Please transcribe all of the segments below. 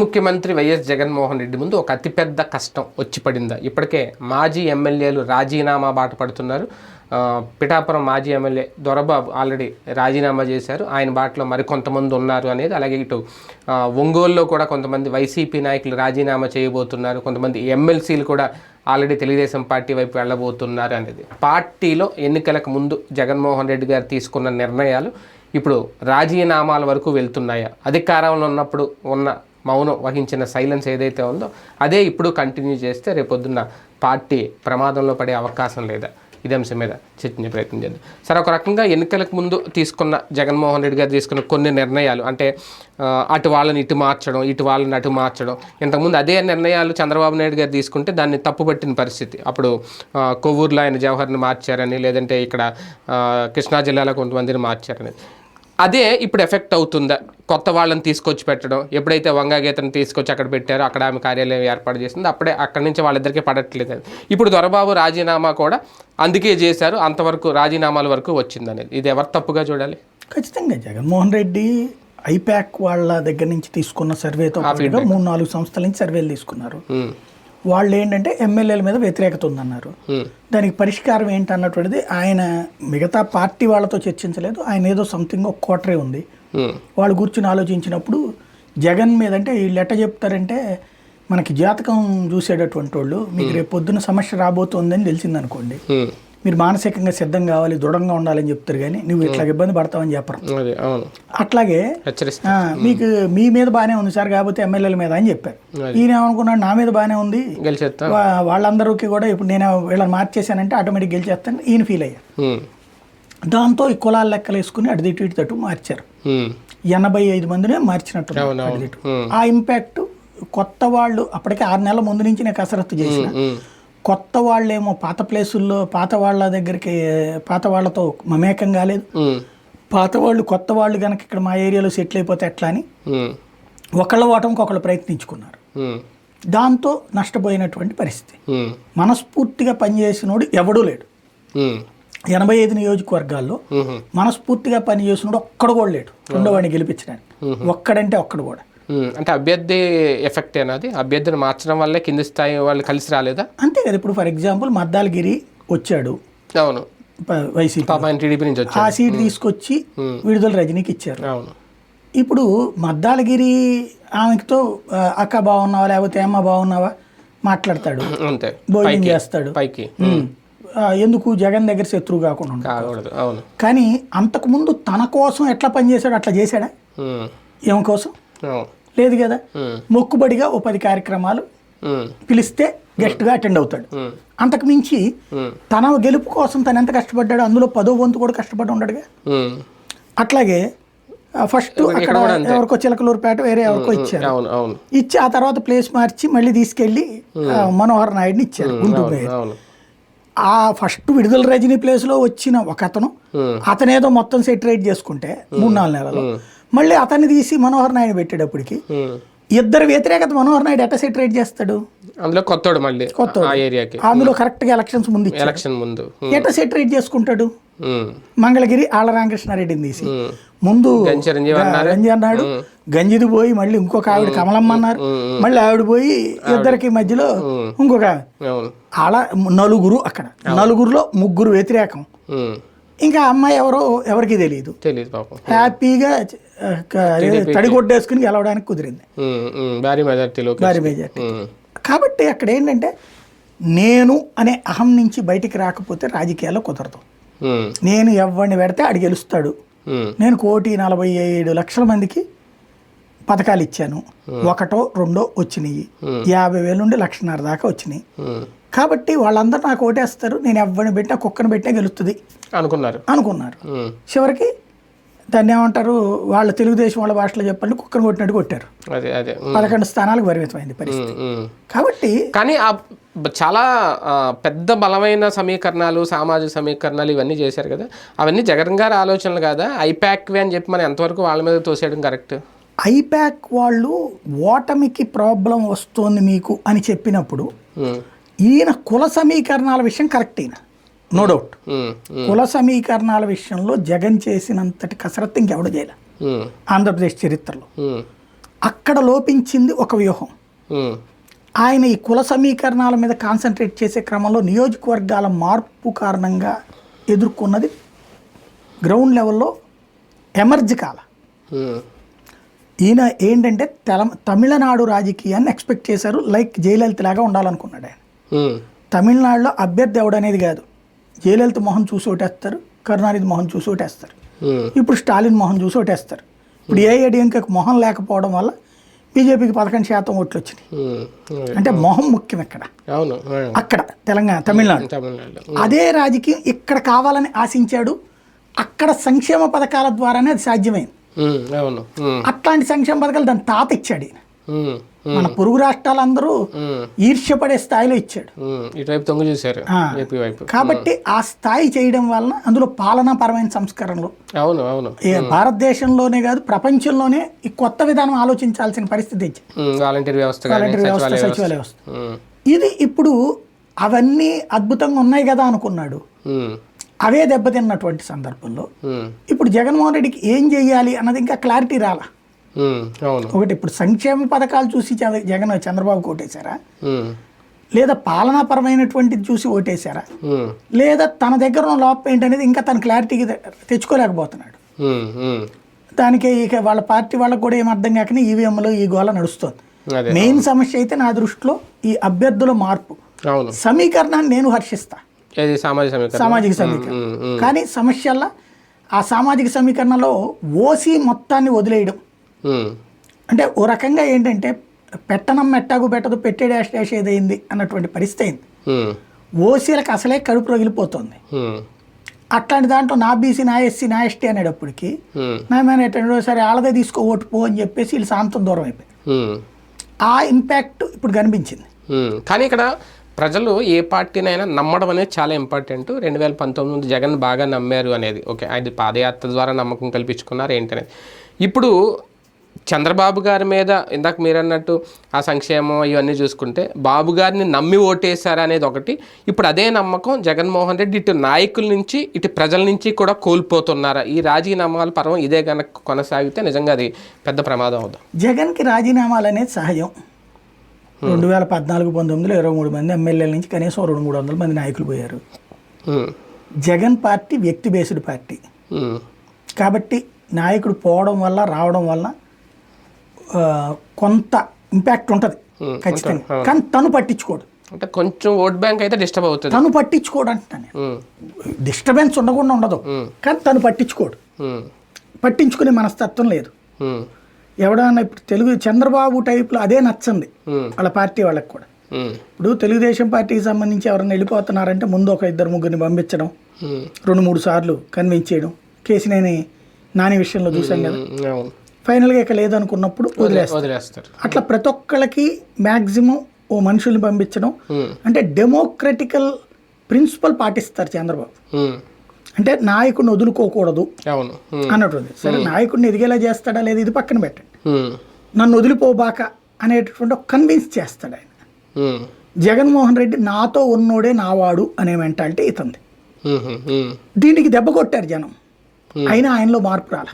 ముఖ్యమంత్రి వైఎస్ జగన్మోహన్ రెడ్డి ముందు ఒక అతిపెద్ద కష్టం వచ్చి పడిందా ఇప్పటికే మాజీ ఎమ్మెల్యేలు రాజీనామా బాట పడుతున్నారు. పిఠాపురం మాజీ ఎమ్మెల్యే దొరబాబు ఆల్రెడీ రాజీనామా చేశారు. ఆయన బాటలో మరికొంతమంది ఉన్నారు అనేది అలాగే ఇటు ఒంగోలులో కూడా కొంతమంది వైసీపీ నాయకులు రాజీనామా చేయబోతున్నారు. కొంతమంది ఎమ్మెల్సీలు కూడా ఆల్రెడీ తెలుగుదేశం పార్టీ వైపు వెళ్ళబోతున్నారు అనేది. పార్టీలో ఎన్నికలకు ముందు జగన్మోహన్ రెడ్డి గారు తీసుకున్న నిర్ణయాలు ఇప్పుడు రాజీనామాల వరకు వెళ్తున్నాయా? అధికారంలో ఉన్నప్పుడు ఉన్న మౌనం వహించిన సైలెన్స్ ఏదైతే ఉందో అదే ఇప్పుడు కంటిన్యూ చేస్తే రేపొద్దున్న పార్టీ ప్రమాదంలో పడే అవకాశం లేదా? ఇదే అంశం మీద చర్చించే ప్రయత్నం చేద్దాం. సరే ఒక రకంగా ఎన్నికలకు ముందు తీసుకున్న జగన్మోహన్ రెడ్డి గారు తీసుకున్న కొన్ని నిర్ణయాలు అంటే అటు వాళ్ళని ఇటు మార్చడం ఇటు వాళ్ళని అటు మార్చడం ఇంతకుముందు అదే నిర్ణయాలు చంద్రబాబు నాయుడు గారు తీసుకుంటే దాన్ని తప్పుపట్టిన పరిస్థితి. అప్పుడు కొవ్వూరులో ఆయన జవహర్ని మార్చారని లేదంటే ఇక్కడ కృష్ణా జిల్లాలో కొంతమందిని మార్చారని. అదే ఇప్పుడు ఎఫెక్ట్ అవుతుందా? కొత్త వాళ్ళని తీసుకొచ్చి పెట్టడం ఎప్పుడైతే వంగా గీతను తీసుకొచ్చి అక్కడ పెట్టారో అక్కడ ఆమె కార్యాలయం ఏర్పాటు చేసింది అప్పుడే అక్కడి నుంచి వాళ్ళిద్దరికీ పడట్లేదు. ఇప్పుడు దొరబాబు రాజీనామా కూడా అందుకే చేశారు అంతవరకు రాజీనామాల వరకు వచ్చింది అనేది ఇది ఎవరు తప్పుగా చూడాలి? ఖచ్చితంగా జగన్మోహన్ రెడ్డి ఐపాక్ వాళ్ళ దగ్గర నుంచి తీసుకున్న సర్వేతో మూడు నాలుగు సంస్థల నుంచి సర్వేలు తీసుకున్నారు. వాళ్ళు ఏంటంటే ఎమ్మెల్యేల మీద వ్యతిరేకత ఉందన్నారు. దానికి పరిష్కారం ఏంటి అన్నటువంటిది ఆయన మిగతా పార్టీ వాళ్ళతో చర్చించలేదు. ఆయన ఏదో సంథింగ్ ఒక కోటరే ఉంది. వాళ్ళు కూర్చుని ఆలోచించినప్పుడు జగన్ మీద అంటే వీళ్ళు ఎట్ట చెప్తారంటే మనకి జాతకం చూసేటటువంటి వాళ్ళు మీకు రేపు పొద్దున సమస్య రాబోతోందని తెలిసిందనుకోండి. మీరు మానసికంగా సిద్ధం కావాలి దృఢంగా ఉండాలని చెప్తారు కానీ నువ్వు ఇట్లా ఇబ్బంది పడతావని చెప్పరు. అట్లాగే మీకు మీ మీద బాగానే ఉంది సార్ కాకపోతే ఎమ్మెల్యేల మీద అని చెప్పారు. ఈయన ఏమనుకున్నాడు నా మీద బాగానే ఉంది. వాళ్ళందరికీ కూడా ఇప్పుడు నేను వీళ్ళని మార్చేశానంటే ఆటోమేటిక్ గెలిచేస్తాను ఈయన ఫీల్ అయ్యారు. దాంతో ఈ కులాల లెక్కలు వేసుకుని అటు ఇటు ఇటు తట్టు మార్చారు. ఎనభై ఐదు మందినే మార్చినట్టు ఆ ఇంపాక్ట్ కొత్త వాళ్ళు అప్పటికే ఆరు నెలల ముందు నుంచి నేను కసరత్తు చేసిన కొత్త వాళ్ళేమో పాత ప్లేసుల్లో పాత వాళ్ళ దగ్గరికి పాత వాళ్ళతో మమేకం కాలేదు. పాత వాళ్ళు కొత్త వాళ్ళు కనుక ఇక్కడ మా ఏరియాలో సెటిల్ అయిపోతే ఎట్లా అని ఒకళ్ళ ఓటంకి ఒకళ్ళు ప్రయత్నించుకున్నారు. దాంతో నష్టపోయినటువంటి పరిస్థితి. మనస్ఫూర్తిగా పనిచేసినోడు ఎవడూ లేడు. ఎనభై ఐదు నియోజకవర్గాల్లో మనస్ఫూర్తిగా పనిచేసినోడు ఒక్కడు కూడా లేడు. రెండో వాడిని గెలిపించడానికి. ఒక్కడంటే ఒక్కడు కూడా. అంటే అభ్యర్థి ఎఫెక్ట్ అది? అభ్యర్థిని మార్చడం వల్లే కింది స్థాయి వాళ్ళు కలిసి రాలేదా? అంతే కదా. ఇప్పుడు ఫర్ ఎగ్జాంపుల్ మద్దాలగిరి వచ్చాడు. అవును. వైసీపీ. టీడీపీ నుంచి ఆ సీట్ తీసుకొచ్చి విడుదల రజనీకి ఇచ్చారు. అవును. ఇప్పుడు మద్దాలగిరి ఆమెతో అక్క బాగున్నావా లేకపోతే అమ్మ బాగున్నావా మాట్లాడతాడు. అంతే. భోజనం చేస్తాడు. పైకి. ఎందుకు జగన్ దగ్గర శత్రువు కాకుండా అవును. కానీ అంతకుముందు తన కోసం ఎట్లా పనిచేశాడు అట్లా చేశాడా? ఏమ కోసం? లేదు కదా? మొక్కుబడిగా ఓ పది కార్యక్రమాలు పిలిస్తే గెస్ట్గా అటెండ్ అవుతాడు. అంతకు మించి తన గెలుపు కోసం తను ఎంత కష్టపడ్డాడో అందులో పదో వంతు కూడా కష్టపడి ఉండడుగా. అట్లాగే ఫస్ట్ అక్కడ. ఎవరికో చిలకలూరుపేట వేరే ఎవరికో ఇచ్చారు. ఇచ్చి ఆ తర్వాత ప్లేస్ మార్చి మళ్ళీ తీసుకెళ్ళి మనోహర్ నాయుడిని ఇచ్చారు గుంటూరు ఆ ఫస్ట్ విడుదల రజనీ ప్లేస్లో వచ్చిన ఒక అతను అతనేదో మొత్తం సెటరేట్ చేసుకుంటే మూడు నాలుగు నెలలు. మళ్ళీ అతన్ని తీసి మనోహర్ నాయుడు పెట్టేటప్పటికి. ఇద్దరు వ్యతిరేకత మనోహర్ నాయుడు ఎట్ట సెటరేట్ చేస్తాడు? అందులో కొత్తోడు మళ్ళీ. కొత్తోడు. ఆ ఏరియాకి. అందులో కరెక్ట్గా ఎలక్షన్స్ ముందు ఎలక్షన్ ముందు. ఎట్ట సెటరేట్ చేసుకుంటాడు? మంగళగిరి ఆళ్ళ రామకృష్ణారెడ్డిని తీసి. ముందు గంజి అన్నాడు. గంజిది పోయి మళ్ళీ ఇంకొక ఆవిడ కమలమ్మ అన్నారు. మళ్ళీ ఆవిడ పోయి ఇద్దరికి మధ్యలో ఇంకొక అలా నలుగురు అక్కడ. నలుగురులో ముగ్గురు వ్యతిరేకం. ఇంకా అమ్మాయి ఎవరో ఎవరికి తెలియదు తెలియదు పాపం. హ్యాపీగా తడి కొట్టేసుకుని గెలవడానికి కుదిరింది. భారీ మెజార్టీలో భారీ మెజార్టీ. కాబట్టి అక్కడ ఏంటంటే నేను అనే అహం నుంచి బయటికి రాకపోతే రాజకీయాల్లో కుదరదు. నేను ఎవరిని పెడితే ఆడు గెలుస్తాడు. నేను కోటి నలభై ఏడు లక్షల మందికి పథకాలు ఇచ్చాను. ఒకటో రెండో వచ్చినాయి. యాభై వేల నుండి లక్షన్నర దాకా వచ్చినాయి. కాబట్టి వాళ్ళందరూ నాకు ఓటేస్తారు నేను ఎవరిని పెట్టినా కుక్కను పెట్టినా గెలుస్తుంది. అనుకున్నారు. అనుకున్నారు. చివరికి దాన్ని ఏమంటారు వాళ్ళ తెలుగుదేశం వాళ్ళ భాషలో చెప్పండి కుక్కను కొట్టినట్టు కొట్టారు. అదే అదే. ఉమ్, పదకొండు స్థానాలకు పరిమితమైంది పరిస్థితి. కాబట్టి కానీ ఆ చాలా పెద్ద బలమైన సమీకరణాలు సామాజిక సమీకరణాలు ఇవన్నీ చేశారు కదా. అవన్నీ జగన్ గారి ఆలోచనలు కదా? ఐపాక్వి అని చెప్పి మనం ఎంతవరకు వాళ్ళ మీద తోసేయడం కరెక్ట్? ఐపాక్ వాళ్ళు ఓటమికి ప్రాబ్లం వస్తోంది మీకు అని చెప్పినప్పుడు ఈయన కుల సమీకరణాల విషయం కరెక్ట్ ఈయన. నో డౌట్ కుల సమీకరణాల విషయంలో జగన్ చేసినంతటి కసరత్తు ఇంకెవడు చేయలే. ఆంధ్రప్రదేశ్ చరిత్రలో. అక్కడ లోపించింది ఒక వ్యూహం. ఆయన ఈ కుల సమీకరణాల మీద కాన్సన్ట్రేట్ చేసే క్రమంలో నియోజకవర్గాల మార్పు కారణంగా ఎదుర్కొన్నది గ్రౌండ్ లెవెల్లో ఎమర్జ్ కాల. ఈయన ఏంటంటే తెల తమిళనాడు రాజకీయాన్ని ఎక్స్పెక్ట్ చేశారు లైక్ జయలలిత లాగా ఉండాలనుకున్నాడు ఆయన. తమిళనాడులో అభ్యర్థి ఎవడనేది కాదు. జయలలిత మొహం చూసి ఓటేస్తారు కరుణానిధి మొహం చూసి ఓటేస్తారు. ఉమ్, ఇప్పుడు స్టాలిన్ మొహం చూసి ఓటేస్తారు. ఇప్పుడు ఏఐడిఎంకి మొహం లేకపోవడం వల్ల బీజేపీకి పదకొండు శాతం ఓట్లు వచ్చినాయి. అంటే మొహం ముఖ్యం ఇక్కడ. అక్కడ తెలంగాణ తమిళనాడు. అదే రాజకీయం ఇక్కడ కావాలని ఆశించాడు. అక్కడ సంక్షేమ పథకాల ద్వారానే అది సాధ్యమైంది. అట్లాంటి సంక్షేమ పథకాలు దాని తాత ఇచ్చాడు మన పొరుగు రాష్ట్రాలందరూ ఈర్ష్యపడే స్థాయిలో ఇచ్చాడు. ఇటువైపు తొంగి చూశారు కాబట్టి ఆ స్థాయి చేయడం వలన అందులో పాలనాపరమైన సంస్కరణలు. అవును అవును. భారతదేశంలోనే కాదు ప్రపంచంలోనే ఈ కొత్త విధానం ఆలోచించాల్సిన పరిస్థితి వాలంటీర్ వ్యవస్థ సచివాలయ వ్యవస్థ. ఇది ఇప్పుడు అవన్నీ అద్భుతంగా ఉన్నాయి కదా అనుకున్నాడు. అవే దెబ్బతిన్నటువంటి సందర్భంలో ఇప్పుడు జగన్మోహన్ రెడ్డికి ఏం చెయ్యాలి అన్నది ఇంకా క్లారిటీ రాలా. ఒకటి ఇప్పుడు సంక్షేమ పథకాలు చూసి జగన్ చంద్రబాబు ఓటేశారా? లేదా పాలనాపరమైనటువంటిది చూసి ఓటేశారా? లేదా తన దగ్గర ఉన్న లోపం ఏంటనేది ఇంకా తన క్లారిటీకి తెచ్చుకోలేకపోతున్నాడు. దానికి ఇక వాళ్ళ పార్టీ వాళ్ళకి కూడా ఏం అర్థం కాకనే ఈవీఎంలో ఈ గోళ నడుస్తుంది. మెయిన్ సమస్య అయితే నా దృష్టిలో ఈ అభ్యర్థుల మార్పు. సమీకరణాన్ని నేను హర్షిస్తా. సామాజిక సమీకరణ. కానీ సమస్యల్లో ఆ సామాజిక సమీకరణలో ఓసీ మొత్తాన్ని వదిలేయడం అంటే ఓ రకంగా ఏంటంటే పెట్టనం మెట్టాగు పెట్టదు పెట్టే డాష్ డాష్ ఏదైంది అన్నటువంటి పరిస్థితి అయింది. ఓసీలకు అసలే కడుపు రగిలిపోతుంది. అట్లాంటి దాంట్లో నా బీసీ నా ఎస్సీ నా ఎస్టీ అనేటప్పటికి నా మేనేటెండ్ సరే వాళ్ళదే తీసుకో ఓటు పో అని చెప్పేసి వీళ్ళు శాంతం దూరం అయిపోయింది. ఆ ఇంపాక్ట్ ఇప్పుడు కనిపించింది. కానీ ఇక్కడ ప్రజలు ఏ పార్టీనైనా నమ్మడం అనేది చాలా ఇంపార్టెంట్. రెండు వేల పంతొమ్మిది ముందు జగన్ బాగా నమ్మారు అనేది. ఓకే అది పాదయాత్ర ద్వారా నమ్మకం కల్పించుకున్నారు ఏంటనేది. ఇప్పుడు చంద్రబాబు గారి మీద ఇందాక మీరు అన్నట్టు ఆ సంక్షేమం ఇవన్నీ చూసుకుంటే బాబు గారిని నమ్మి ఓటేశారు అనేది ఒకటి. ఇప్పుడు అదే నమ్మకం జగన్మోహన్ రెడ్డి ఇటు నాయకుల నుంచి ఇటు ప్రజల నుంచి కూడా కోల్పోతున్నారా? ఈ రాజీనామాల పర్వం ఇదే కనుక కొనసాగితే నిజంగా అది పెద్ద ప్రమాదం అవుతుంది జగన్కి రాజీనామాలు అనేది సహజం. రెండు వేల పద్నాలుగు పంతొమ్మిదిలో ఇరవై మూడు మంది ఎమ్మెల్యేల నుంచి కనీసం రెండు మూడు వందల మంది నాయకులు పోయారు. జగన్ పార్టీ వ్యక్తి బేస్డ్ పార్టీ. కాబట్టి నాయకుడు పోవడం వల్ల రావడం వల్ల కొంత ఇంపాక్ట్ ఉంటుంది ఖచ్చితంగా. కానీ తను పట్టించుకోడు. అంటే కొంచెం ఓట్ బ్యాంక్ అయితే డిస్టర్బ్ అవుతుంది. తను పట్టించుకోడు అంటున్నాను డిస్టర్బెన్స్ ఉండకుండా ఉండదు. కానీ తను పట్టించుకోడు. పట్టించుకునే మనస్తత్వం లేదు. ఎవడన్నా ఇప్పుడు తెలుగు చంద్రబాబు టైప్లో అదే నచ్చంది వాళ్ళ పార్టీ వాళ్ళకి కూడా. ఇప్పుడు తెలుగుదేశం పార్టీకి సంబంధించి ఎవరైనా వెళ్ళిపోతున్నారంటే ముందు ఒక ఇద్దరు ముగ్గురిని పంపించడం రెండు మూడు సార్లు కన్విన్స్ చేయడం. కేసినేని నాని విషయంలో చూసాం కదా. ఫైనల్గా ఇక లేదనుకున్నప్పుడు వదిలేస్తారు. వదిలేస్తారు. అట్లా ప్రతి ఒక్కళ్ళకి మ్యాక్సిమం ఓ మనుషుల్ని పంపించడం. అంటే డెమోక్రటికల్ ప్రిన్సిపల్ పాటిస్తారు చంద్రబాబు. అంటే నాయకుడిని వదులుకోకూడదు అన్నటువంటి సరే నాయకుడిని ఎదిగేలా చేస్తాడా లేదా ఇది పక్కన పెట్టండి. నన్ను వదిలిపోబాక అనేటటువంటి ఒక కన్విన్స్ చేస్తాడు ఆయన. జగన్మోహన్ రెడ్డి నాతో ఉన్నోడే నావాడు అనే మెంటాలిటీ ఇతంది. దీనికి దెబ్బ కొట్టారు జనం. అయినా ఆయనలో మార్పు రాల.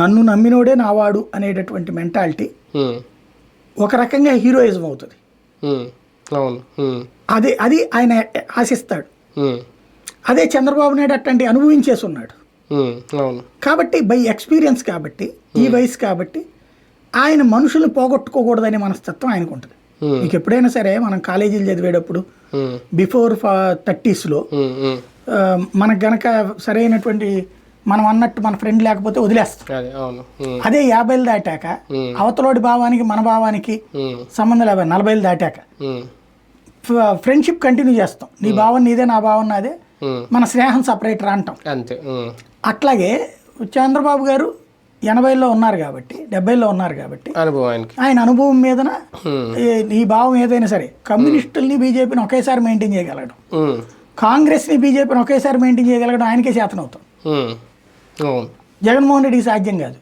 నన్ను నమ్మినోడే నావాడు అనేటటువంటి మెంటాలిటీ ఒక రకంగా హీరోయిజం అవుతుంది. అదే అది ఆయన ఆశిస్తాడు. అదే చంద్రబాబు నాయుడు అట్లాంటి అనుభవించేసి ఉన్నాడు కాబట్టి బై ఎక్స్పీరియన్స్ కాబట్టి ఈ వయసు కాబట్టి ఆయన మనుషుల్ని పోగొట్టుకోకూడదనే మనస్తత్వం ఆయనకు ఉంటుంది. మీకు ఎప్పుడైనా సరే మనం కాలేజీలు చదివేటప్పుడు బిఫోర్ థర్టీస్లో మనకు గనక సరైనటువంటి మనం అన్నట్టు మన ఫ్రెండ్ లేకపోతే వదిలేస్తాం. అదే యాభైలు దాటాక. అవతలోడి భావానికి మన భావానికి సంబంధం లేవై నలభైలు దాటాక ఫ్రెండ్షిప్ కంటిన్యూ చేస్తాం. నీ భావం నీదే నా భావం నాదే. మన స్నేహం సపరేట్ రా అంటాం. అంతే అట్లాగే చంద్రబాబు గారు ఎనభైలో ఉన్నారు కాబట్టి డెబ్బైలో ఉన్నారు కాబట్టి ఆయన అనుభవం మీదన ఈ భావం ఏదైనా సరే కమ్యూనిస్టుల్ని బీజేపీని ఒకేసారి మెయింటైన్ చేయగలగడం కాంగ్రెస్ని బీజేపీని ఒకేసారి మెయింటైన్ చేయగలగడం ఆయనకే చేతనవుతాం. జగన్మోహన్ రెడ్డికి సాధ్యం కాదు.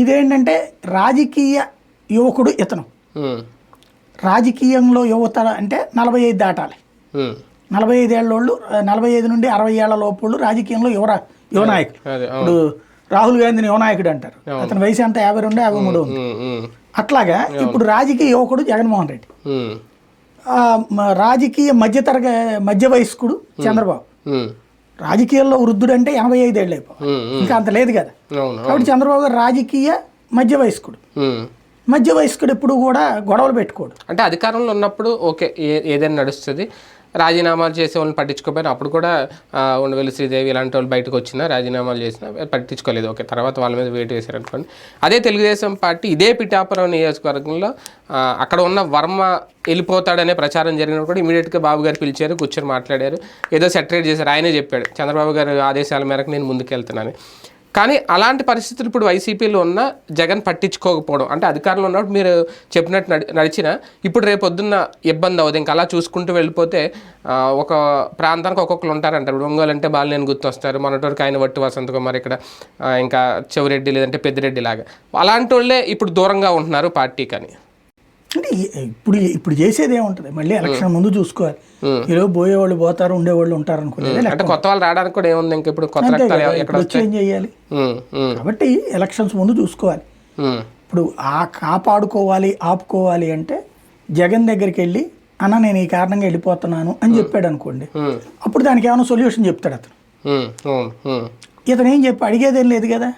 ఇదేంటంటే రాజకీయ యువకుడు ఇతను. రాజకీయంలో యువత అంటే నలభై ఐదు దాటాలి. నలభై ఐదు ఏళ్ళోళ్ళు నలభై ఐదు నుండి అరవై ఏళ్ళ లోపుళ్ళు రాజకీయంలో యువ యువ నాయకులు అదే అవును. ఇప్పుడు రాహుల్ గాంధీని యువనాయకుడు అంటారు. అతని వయసు ఎంత? యాభై రెండు యాభై మూడు ఉంది. అట్లాగా ఇప్పుడు రాజకీయ యువకుడు జగన్మోహన్ రెడ్డి. రాజకీయ మధ్యతరగ మధ్య వయస్కుడు చంద్రబాబు. రాజకీయాల్లో వృద్ధుడు అంటే ఎనభై ఐదేళ్ళు అయిపో ఇంకా అంత లేదు కదా. కాబట్టి చంద్రబాబు గారు రాజకీయ మధ్య వయస్కుడు. మధ్య వయస్కుడు ఎప్పుడు కూడా గొడవలు పెట్టుకోడు. అంటే అధికారంలో ఉన్నప్పుడు ఓకే ఏ ఏదైనా నడుస్తుంది. రాజీనామాలు చేసే వాళ్ళని పట్టించుకోపోయినా అప్పుడు కూడా ఆ, శ్రీదేవి ఇలాంటి వాళ్ళు బయటకు వచ్చినా రాజీనామాలు చేసినా పట్టించుకోలేదు. ఓకే తర్వాత వాళ్ళ మీద వెయిట్ వేశారనుకోండి. అదే తెలుగుదేశం పార్టీ ఇదే పిఠాపురం నియోజకవర్గంలో అక్కడ ఉన్న వర్మ వెళ్ళిపోతాడనే ప్రచారం జరిగినప్పుడు కూడా ఇమీడియట్గా బాబు గారు పిలిచారు కూర్చొని మాట్లాడారు. ఏదో సెటరేట్ చేశారు. ఆయనే చెప్పాడు చంద్రబాబు గారు ఆదేశాల మేరకు నేను ముందుకెళ్తున్నాను. కానీ అలాంటి పరిస్థితులు ఇప్పుడు వైసీపీలో ఉన్న జగన్ పట్టించుకోకపోవడం. అంటే అధికారంలో ఉన్నప్పుడు మీరు చెప్పినట్టు నడి నడిచిన ఇప్పుడు రేపు పొద్దున్న ఇబ్బంది అవ్వదు ఇంకా అలా చూసుకుంటూ వెళ్ళిపోతే ఒక ప్రాంతానికి ఒక్కొక్కరు ఉంటారంటారు ఇప్పుడు ఒంగోలు అంటే బాలినేని గుర్తు వస్తారు మొన్నటి ఆయన వట్టు వసంత కుమార్ ఇక్కడ ఇంకా చెవిరెడ్డి లేదంటే పెద్దిరెడ్డి లాగా. అలాంటి వాళ్ళే ఇప్పుడు దూరంగా ఉంటున్నారు పార్టీకి అని అంటే ఇప్పుడు ఇప్పుడు చేసేది ఏముంటుంది? మళ్ళీ ఎలక్షన్ ముందు చూసుకోవాలి. ఈరోజు పోయేవాళ్ళు పోతారు ఉండేవాళ్ళు ఉంటారు అనుకునేది అంటే కొత్త వాళ్ళు రావడానికి కూడా ఏముంది? ఇంకా ఇప్పుడు కొత్త చేయాలి? కాబట్టి ఎలక్షన్స్ ముందు చూసుకోవాలి. ఇప్పుడు ఆ కాపాడుకోవాలి ఆపుకోవాలి అంటే జగన్ దగ్గరికి వెళ్ళి అన్న నేను ఈ కారణంగా వెళ్ళిపోతున్నాను అని చెప్పాడు అనుకోండి. అప్పుడు దానికి ఏమైనా సొల్యూషన్ చెప్తాడు అతను. ఇతను ఏం చెప్పి అడిగేదేం లేదు కదా.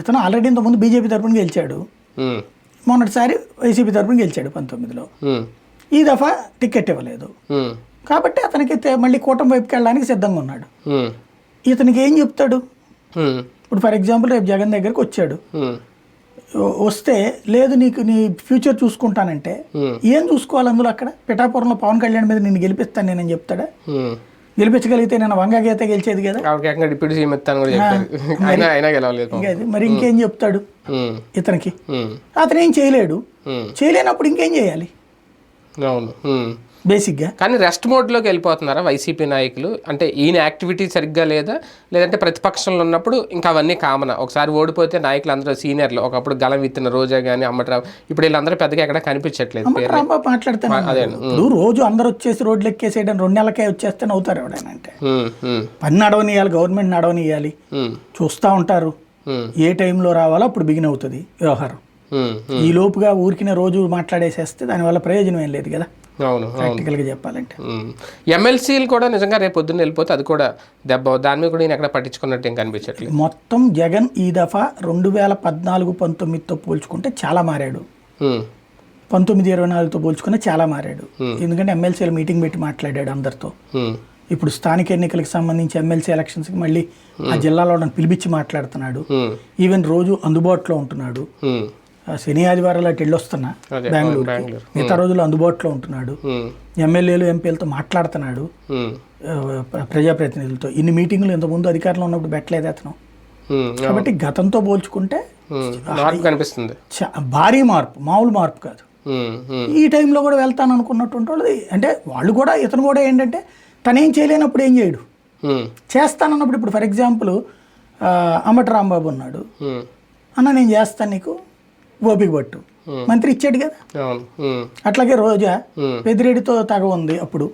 ఇతను ఆల్రెడీ ఇంతకుముందు బీజేపీ తరపున గెలిచాడు. మొన్నటిసారి వైసీపీ తరపున గెలిచాడు పంతొమ్మిదిలో. ఈ దఫా టికెట్ ఇవ్వలేదు. కాబట్టి అతనికి మళ్ళీ కూటమి వైపుకి వెళ్ళడానికి సిద్ధంగా ఉన్నాడు. ఇతనికి ఏం చెప్తాడు? ఇప్పుడు ఫర్ ఎగ్జాంపుల్ రేపు జగన్ దగ్గరికి వచ్చాడు. వస్తే లేదు నీకు నీ ఫ్యూచర్ చూసుకుంటానంటే. ఏం చూసుకోవాలి అందులో అక్కడ? పిఠాపురంలో పవన్ కళ్యాణ్ మీద నిన్ను గెలిపిస్తాను నేనని చెప్తాడా. గెలిపించగలిగితే నేను వంగగీత గెలిచేది కదా? డిప్యూటీ సీఎం ఇస్తాను కూడా అయినా గెలవలేదు. మరి ఇంకేం చెప్తాడు ఇతనికి? అతను ఏం చేయలేడు చేయలేనప్పుడు ఇంకేం చేయాలి? అవును. బేసిక్గా. కానీ రెస్ట్ మోడ్లోకి వెళ్ళిపోతున్నారా వైసీపీ నాయకులు? అంటే ఈయన యాక్టివిటీ సరిగ్గా లేదా? లేదంటే ప్రతిపక్షంలో ఉన్నప్పుడు ఇంకా అవన్నీ కామన్? ఒకసారి ఓడిపోతే నాయకులు అందరూ సీనియర్లు ఒకప్పుడు గలం విత్తిన రోజా కానీ అమ్మటరావు ఇప్పుడు వీళ్ళందరూ పెద్దగా ఎక్కడ కనిపించట్లేదు మాట్లాడుతాను ఇప్పుడు రోజు అందరూ వచ్చేసి రోడ్లు ఎక్కేసేయడం రెండు నెలలకే వచ్చేస్తే అవుతారు ఎవడైనా అంటే. ఉమ్, ఉమ్, పని నడవనియాలి గవర్నమెంట్ నడవనియాలి. చూస్తూ ఉంటారు. ఏ టైంలో రావాలో అప్పుడు బిగిన్ అవుతుంది వ్యవహారం. ఈ లోపుగా ఊరికిన రోజు మాట్లాడేసేస్తే దానివల్ల ప్రయోజనం ఏం లేదు కదా. అవును ప్రాక్టికల్గా చెప్పాలంటే. ఎమ్మెల్సీలు కూడా నిజంగా రేపు పొద్దున్న వెళ్ళిపోతే అది కూడా దెబ్బ దాని మీద కూడా నేను ఎక్కడ పట్టించుకున్నట్టు ఏం కనిపించట్లేదు. మొత్తం జగన్ ఈ దఫా రెండు వేల పద్నాలుగు పంతొమ్మిదితో పోల్చుకుంటే చాలా మారాడు. పంతొమ్మిది ఇరవై నాలుగుతో పోల్చుకుంటే చాలా మారాడు. ఎందుకంటే ఎమ్మెల్సీల మీటింగ్ పెట్టి మాట్లాడాడు అందరితో. ఇప్పుడు స్థానిక ఎన్నికలకు సంబంధించి ఎమ్మెల్సీ ఎలక్షన్స్కి మళ్ళీ ఆ జిల్లాలో పిలిపించి మాట్లాడుతున్నాడు. ఈవెన్ రోజు అందుబాటులో ఉంటున్నాడు. శని ఆదివారాలు అటు వెళ్ళొస్తున్నా బెంగళూరు. మిగతా రోజులు అందుబాటులో ఉంటున్నాడు. ఎమ్మెల్యేలు ఎంపీలతో మాట్లాడుతున్నాడు. ప్రజాప్రతినిధులతో. ఇన్ని మీటింగ్లు ఇంతకుముందు అధికారంలో ఉన్నప్పుడు పెట్టలేదు అతను. కాబట్టి గతంతో పోల్చుకుంటే కనిపిస్తుంది. భారీ మార్పు మామూలు మార్పు కాదు. ఈ టైంలో కూడా వెళ్తాను అనుకున్నటువంటి వాళ్ళది. అంటే వాళ్ళు కూడా ఇతను కూడా ఏంటంటే తనేం చేయలేనప్పుడు ఏం చేయడు. చేస్తానన్నప్పుడు ఇప్పుడు ఫర్ ఎగ్జాంపుల్ అమ్మటి రాంబాబు ఉన్నాడు. అన్న నేను చేస్తాను నీకు. ఓపిక పట్టు మంత్రి ఇచ్చాడు కదా? ఉమ్, అట్లాగే రోజా Hmm. పెద్దిరెడ్డితో తగ ఉంది అప్పుడు.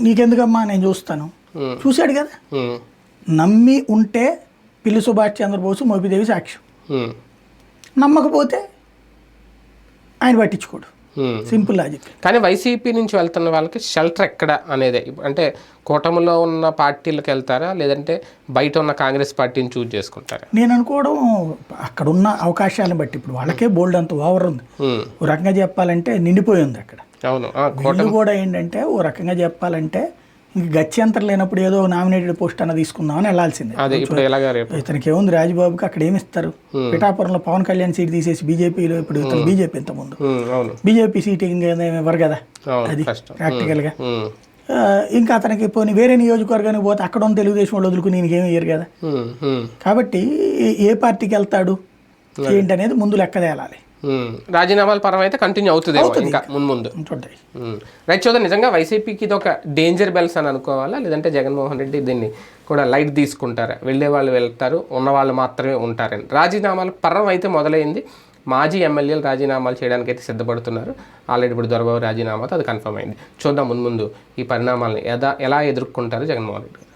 నీకెందుకమ్మా నేను చూస్తాను. Hmm. చూశాడు కదా? నమ్మి ఉంటే పిల్లి సుభాష్ చంద్రబోసు మోపిదేవి సాక్ష్యం నమ్మకపోతే ఆయన పట్టించుకోడు. సింపుల్ లాజిక్ కానీ వైసీపీ నుంచి వెళ్తున్న వాళ్ళకి షెల్టర్ ఎక్కడ అనేదే? అంటే కూటమిలో ఉన్న పార్టీలకు వెళ్తారా? లేదంటే బయట ఉన్న కాంగ్రెస్ పార్టీని చూజ్ చేసుకుంటారా? నేను అనుకోవడం అక్కడ ఉన్న అవకాశాలను బట్టి ఇప్పుడు వాళ్ళకే బోల్డ్ అంత ఓవర్ ఉంది. ఉమ్, ఓ రకంగా చెప్పాలంటే నిండిపోయి ఉంది అక్కడ. అవును. కూడా ఏంటంటే ఓ రకంగా చెప్పాలంటే ఇంక గత్యంతరం లేనప్పుడు ఏదో నామినేటెడ్ పోస్ట్ అన్న తీసుకుందామని వెళ్ళాల్సిందే. ఇతనికి ఏముంది రాజబాబుకి అక్కడ ఏమి ఇస్తారు? పిఠాపురంలో పవన్ కళ్యాణ్ సీట్ తీసేసి బీజేపీలో ఇప్పుడు ఇతను బీజేపీ ఉమ్, అవును. బీజేపీ సీట్ ఇంకేం ఇవ్వరు కదా? అది ఉమ్, ఆ, ఇంకా అతనికి పోనీ వేరే నియోజకవర్గానికి పోతే అక్కడ ఉన్న తెలుగుదేశం వాళ్ళు వదులుకుని ఈయనకేమి ఇయ్యరు కదా? కాబట్టి ఏ- పార్టీకి వెళ్తాడు? ఏంటి అనేది ముందు లెక్క తేలాలి. రాజీనామాల పరం అయితే కంటిన్యూ అవుతుంది. ఇంకా ముందు ముందు. రైట్ చౌదరి నిజంగా వైసీపీకి ఇది ఒక డేంజర్ బెల్స్ అని అనుకోవాలా? లేదంటే జగన్మోహన్ రెడ్డి దీన్ని కూడా లైట్ తీసుకుంటారా? వెళ్ళే వాళ్ళు వెళ్తారు ఉన్న వాళ్ళు మాత్రమే ఉంటారని. రాజీనామాల పర్వం అయితే మొదలైంది. మాజీ ఎమ్మెల్యేలు రాజీనామాలు చేయడానికి అయితే సిద్ధపడుతున్నారు. ఆల్రెడీ ఇప్పుడు దొరబాబు రాజీనామాతో అది కన్ఫర్మ్ అయింది. చూద్దాం ముందు ముందు ఈ పరిణామాలను ఎలా ఎలా ఎదుర్కొంటారు జగన్మోహన్ రెడ్డి